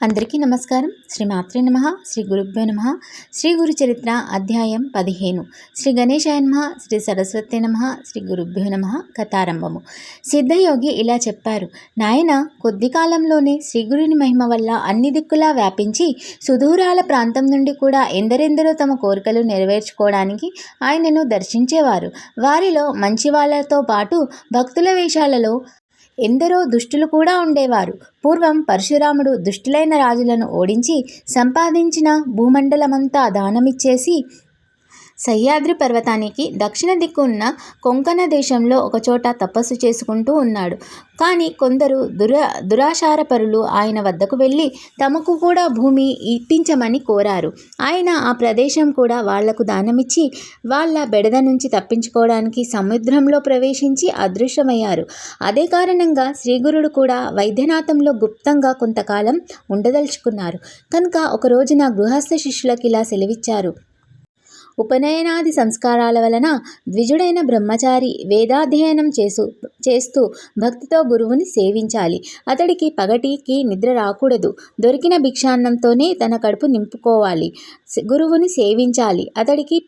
అందరికీ నమస్కారం. శ్రీ మాత్రే నమ శ్రీ గురుభ్యో నమ శ్రీ గురు చరిత్ర అధ్యాయం పదిహేను. శ్రీ గణేశాయ నమ శ్రీ సరస్వతి నమ శ్రీ గురుభ్యో నమ కథారంభము. సిద్ధయోగి ఇలా చెప్పారు. నాయన కొద్ది కాలంలోనే శ్రీగురుని మహిమ వల్ల అన్ని దిక్కులా వ్యాపించి సుదూరాల ప్రాంతం నుండి కూడా ఎందరెందరో తమ కోరికలు నెరవేర్చుకోవడానికి ఆయనను దర్శించేవారు. వారిలో మంచి వాళ్ళతో పాటు భక్తుల వేషాలలో ఎందరో దుష్టులు కూడా ఉండేవారు. పూర్వం పరశురాముడు దుష్టులైన రాజులను ఓడించి సంపాదించిన భూమండలమంతా దానమిచ్చేసి సహ్యాద్రి పర్వతానికి దక్షిణ దిక్కు ఉన్న కొంకణ దేశంలో ఒకచోట తపస్సు చేసుకుంటూ ఉన్నాడు. కానీ కొందరు దురా దురాశారపరులు ఆయన వద్దకు వెళ్ళి తమకు కూడా భూమి ఇప్పించమని కోరారు. ఆయన ఆ ప్రదేశం కూడా వాళ్ళకు దానమిచ్చి వాళ్ళ బెడద నుంచి తప్పించుకోవడానికి సముద్రంలో ప్రవేశించి అదృశ్యమయ్యారు. అదే కారణంగా శ్రీగురుడు కూడా వైద్యనాథంలో గుప్తంగా కొంతకాలం ఉండదలుచుకున్నారు. కనుక ఒక రోజున గృహస్థ శిష్యులకు ఇలా సెలవిచ్చారు. ఉపనయనాది సంస్కారాల వలన ద్విజుడైన బ్రహ్మచారి వేదాధ్యయనం చేసు చేస్తూ భక్తితో గురువుని సేవించాలి. అతడికి పగటికి నిద్ర రాకూడదు. దొరికిన భిక్షాన్నంతోనే తన కడుపు నింపుకోవాలి. గురువుని సేవించాలి. అతడికి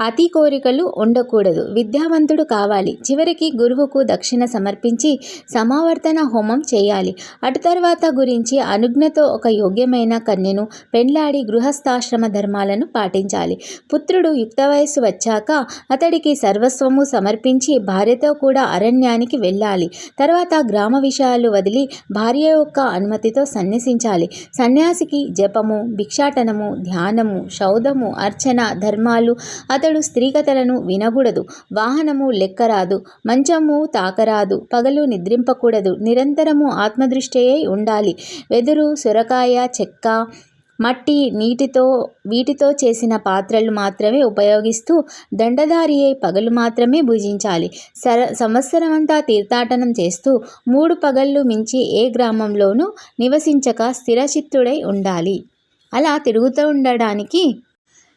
అతి కోరికలు ఉండకూడదు. విద్యావంతుడు కావాలి. చివరికి గురువుకు దక్షిణ సమర్పించి సమావర్తన హోమం చేయాలి. అటు తర్వాత గురించి అనుజ్ఞతో ఒక యోగ్యమైన కన్యను పెండ్లాడి గృహస్థాశ్రమ ధర్మాలను పాటించాలి. పుత్రుడు యుక్త వయస్సు వచ్చాక అతడికి సర్వస్వము సమర్పించి భార్యతో కూడా అరణ్యానికి వెళ్ళాలి. తర్వాత గ్రామ విషయాలు వదిలి భార్య యొక్క అనుమతితో సన్యసించాలి. సన్యాసికి జపము భిక్షాటనము ధ్యానము శౌధము అర్చన ధర్మాలు అతడు స్త్రీ స్త్రీకథలను వినకూడదు. వాహనము లెక్కరాదు. మంచము తాకరాదు. పగలు నిద్రింపకూడదు. నిరంతరము ఆత్మదృష్టియే ఉండాలి. వెదురు సొరకాయ చెక్క మట్టి నీటితో వీటితో చేసిన పాత్రలు మాత్రమే ఉపయోగిస్తూ దండధారి అయి పగలు మాత్రమే భుజించాలి. సర సంవత్సరమంతా తీర్థాటనం చేస్తూ మూడు పగళ్ళు మించి ఏ గ్రామంలోనూ నివసించక స్థిరచిత్తుడై ఉండాలి. అలా తిరుగుతూ ఉండడానికి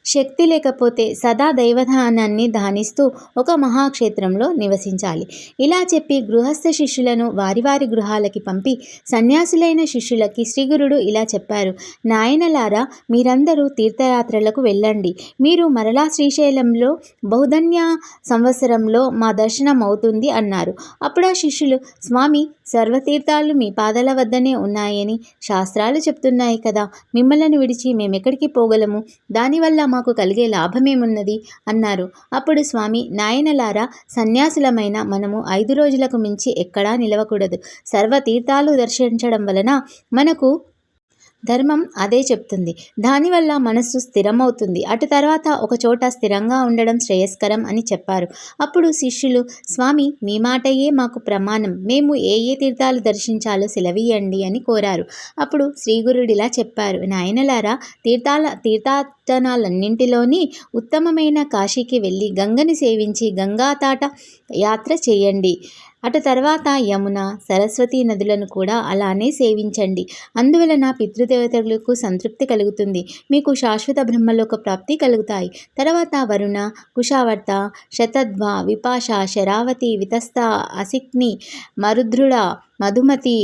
శక్తి లేకపోతే సదా దైవధానాన్ని ధానిస్తూ ఒక మహాక్షేత్రంలో నివసించాలి. ఇలా చెప్పి గృహస్థ శిష్యులను వారి వారి గృహాలకి పంపి సన్యాసులైన శిష్యులకి శ్రీగురుడు ఇలా చెప్పారు. నాయనలారా మీరందరూ తీర్థయాత్రలకు వెళ్ళండి. మీరు మరలా శ్రీశైలంలో బౌధన్య సంవత్సరంలో మా దర్శనం అవుతుంది అన్నారు. అప్పుడు ఆ శిష్యులు స్వామి సర్వతీర్థాలు మీ పాదాల వద్దనే ఉన్నాయని శాస్త్రాలు చెప్తున్నాయి కదా. మిమ్మల్ని విడిచి మేమెక్కడికి పోగలము? దానివల్ల మాకు కలిగే లాభమేమున్నది? అన్నారు. అప్పుడు స్వామి నాయనలారా సన్యాసులమైన మనము ఐదు రోజులకు మించి ఎక్కడా నిలవకూడదు. సర్వతీర్థాలు దర్శించడం వలన మనకు ధర్మం అదే చెప్తుంది. దానివల్ల మనస్సు స్థిరమవుతుంది. అటు తర్వాత ఒక చోట స్థిరంగా ఉండడం శ్రేయస్కరం అని చెప్పారు. అప్పుడు శిష్యులు స్వామి మీ మాటయే మాకు ప్రమాణం. మేము ఏ ఏ తీర్థాలు దర్శించాలో సెలవీయండి అని కోరారు. అప్పుడు శ్రీగురుడిలా చెప్పారు నాయనలారా తీర్థాల తీర్థాటనాలన్నింటిలోని ఉత్తమమైన కాశీకి వెళ్ళి గంగని సేవించి గంగాతాట యాత్ర చేయండి. అటు తర్వాత యమున సరస్వతి నదులను కూడా అలానే సేవించండి. అందువలన పితృదేవతలకు సంతృప్తి కలుగుతుంది. మీకు శాశ్వత బ్రహ్మలోక ప్రాప్తి కలుగుతాయి. తర్వాత వరుణ కుషావర్త శతద్వ విపాష శరావతి వితస్త అసిక్ని మరుద్రుడ మధుమతి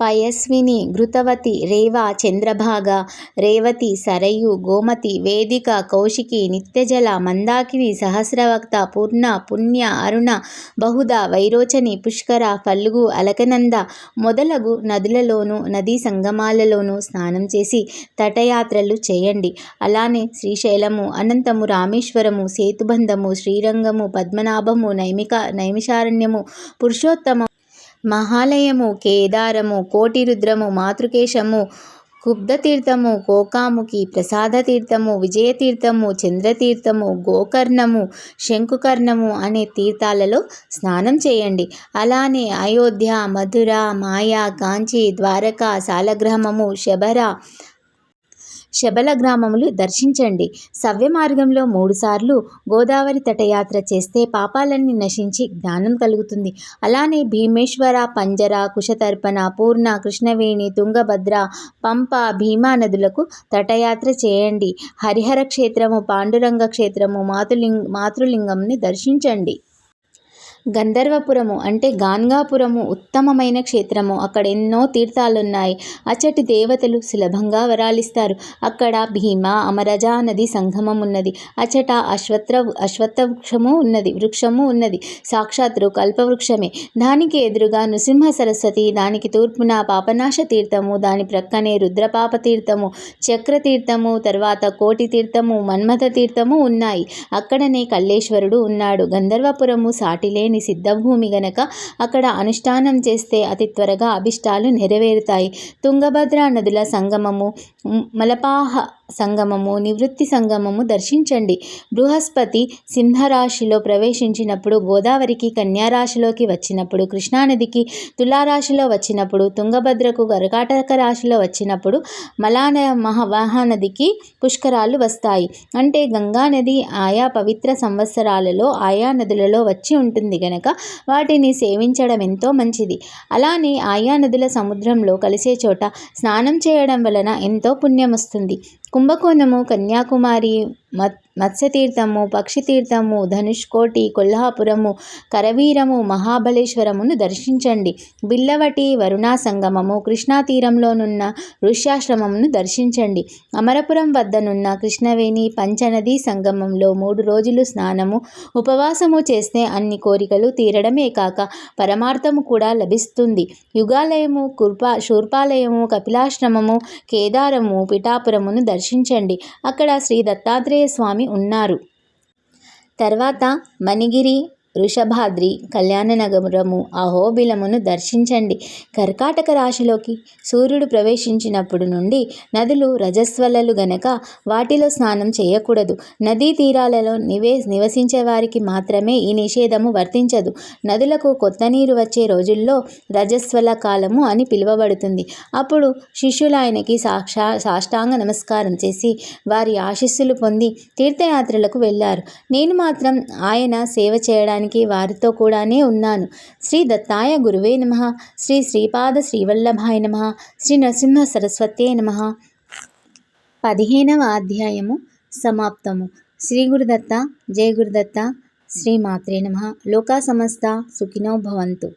పయస్విని ఘృతవతి రేవ చంద్రభాగ రేవతి సరయు గోమతి వేదిక కౌశికి నిత్యజల మందాకిని సహస్రవక్త పూర్ణ పుణ్య అరుణ బహుద వైరోచని పుష్కర ఫల్గు అలకనంద మొదలగు నదులలోనూ నదీ సంగమాలలోనూ స్నానం చేసి తటయాత్రలు చేయండి. అలానే శ్రీశైలము అనంతము రామేశ్వరము సేతుబంధము శ్రీరంగము పద్మనాభము నైమిక నైమిషారణ్యము పురుషోత్తమ మహాలయము కేదారము కోటిరుద్రము మాతృకేశము కుబ్ధతీర్థము గోకాముకి ప్రసాదతీర్థము విజయతీర్థము చంద్రతీర్థము గోకర్ణము శంకుకర్ణము అనే తీర్థాలలో స్నానం చేయండి. అలానే అయోధ్య మధుర మాయా కాంచి ద్వారకా సాలగ్రామము శబర శబల గ్రామములు దర్శించండి. సవ్య మార్గంలో మూడుసార్లు గోదావరి తటయాత్ర చేస్తే పాపాలన్నీ నశించి జ్ఞానం కలుగుతుంది. అలానే భీమేశ్వర పంజర కుశతర్పణ పూర్ణ కృష్ణవేణి తుంగభద్ర పంప భీమా నదులకు తటయాత్ర చేయండి. హరిహర క్షేత్రము పాండురంగ క్షేత్రము మాతృలింగ మాతృలింగంని దర్శించండి. గంధర్వపురము అంటే గాన్గాపురము ఉత్తమమైన క్షేత్రము. అక్కడ ఎన్నో తీర్థాలున్నాయి. అచ్చటి దేవతలు సులభంగా వరాలిస్తారు. అక్కడ భీమ అమరజ నది సంగమం ఉన్నది. అచ్చట అశ్వత్ర అశ్వత్థ వృక్షము ఉన్నది. వృక్షము ఉన్నది. సాక్షాత్తు కల్పవృక్షమే. దానికి ఎదురుగా నృసింహ సరస్వతి దానికి తూర్పున పాపనాశ తీర్థము దాని ప్రక్కనే రుద్రపాప తీర్థము చక్ర తీర్థము తర్వాత కోటి తీర్థము మన్మథ తీర్థము ఉన్నాయి. అక్కడనే కల్లేశ్వరుడు ఉన్నాడు. గంధర్వపురము సాటిలేని సిద్ధభూమి గనక అక్కడ అనుష్ఠానం చేస్తే అతి త్వరగా అభిష్టాలు నెరవేరుతాయి. తుంగభద్ర నదుల సంగమము మలపాహ సంగమము నివృత్తి సంగమము దర్శించండి. బృహస్పతి సింహరాశిలో ప్రవేశించినప్పుడు గోదావరికి కన్యారాశిలోకి వచ్చినప్పుడు కృష్ణానదికి తులారాశిలో వచ్చినప్పుడు తుంగభద్రకు గరకాటక రాశిలో వచ్చినప్పుడు మలాన మహావాహానదికి పుష్కరాలు వస్తాయి. అంటే గంగా నది ఆయా పవిత్ర సంవత్సరాలలో ఆయా నదులలో వచ్చి ఉంటుంది గనక వాటిని సేవించడం ఎంతో మంచిది. అలానే ఆయా నదుల సముద్రంలో కలిసే చోట స్నానం చేయడం వలన ఎంతో పుణ్యం వస్తుంది. కుంభకోణము కన్యాకుమారి మత్ మత్స్యతీర్థము పక్షితీర్థము ధనుష్కోటి కొల్హాపురము కరవీరము మహాబలేశ్వరమును దర్శించండి. బిల్లవటి వరుణా సంగమము కృష్ణా తీరంలోనున్న ఋష్యాశ్రమమును దర్శించండి. అమరపురం వద్దనున్న కృష్ణవేణి పంచనది సంగమంలో మూడు రోజులు స్నానము ఉపవాసము చేస్తే అన్ని కోరికలు తీరడమే కాక పరమార్థము కూడా లభిస్తుంది. యుగాలయము కుర్పా శూర్పాలయము కపిలాశ్రమము కేదారము పిఠాపురమును దర్శించండి. అక్కడ శ్రీ దత్తాత్రేయ స్వామి ఉన్నారు. తర్వాత మణిగిరి వృషభాద్రి కళ్యాణనగరము అహోబిలమును దర్శించండి. కర్కాటక రాశిలోకి సూర్యుడు ప్రవేశించినప్పుడు నుండి నదులు రజస్వలలు గనక వాటిలో స్నానం చేయకూడదు. నదీ తీరాలలో నివే నివసించే వారికి మాత్రమే ఈ నిషేధము వర్తించదు. నదులకు కొత్త నీరు వచ్చే రోజుల్లో రజస్వల కాలము అని పిలువబడుతుంది. అప్పుడు శిష్యులు ఆయనకి సాక్షా సాష్టాంగ నమస్కారం చేసి వారి ఆశీస్సులు పొంది తీర్థయాత్రలకు వెళ్ళారు. నేను మాత్రం ఆయన సేవ చేయడానికి వారితో కూడానే ఉన్నాను. శ్రీ దత్తాయ గురువే నమ. శ్రీ శ్రీపాద శ్రీవల్లభాయ నమ. శ్రీ నరసింహ సరస్వతే నమ. పదిహేనవ అధ్యాయము సమాప్తము. శ్రీ గురుదత్త జయ గురుదత్త శ్రీ మాత్రే నమ. లోకా సమస్త సుఖినో భవంతు.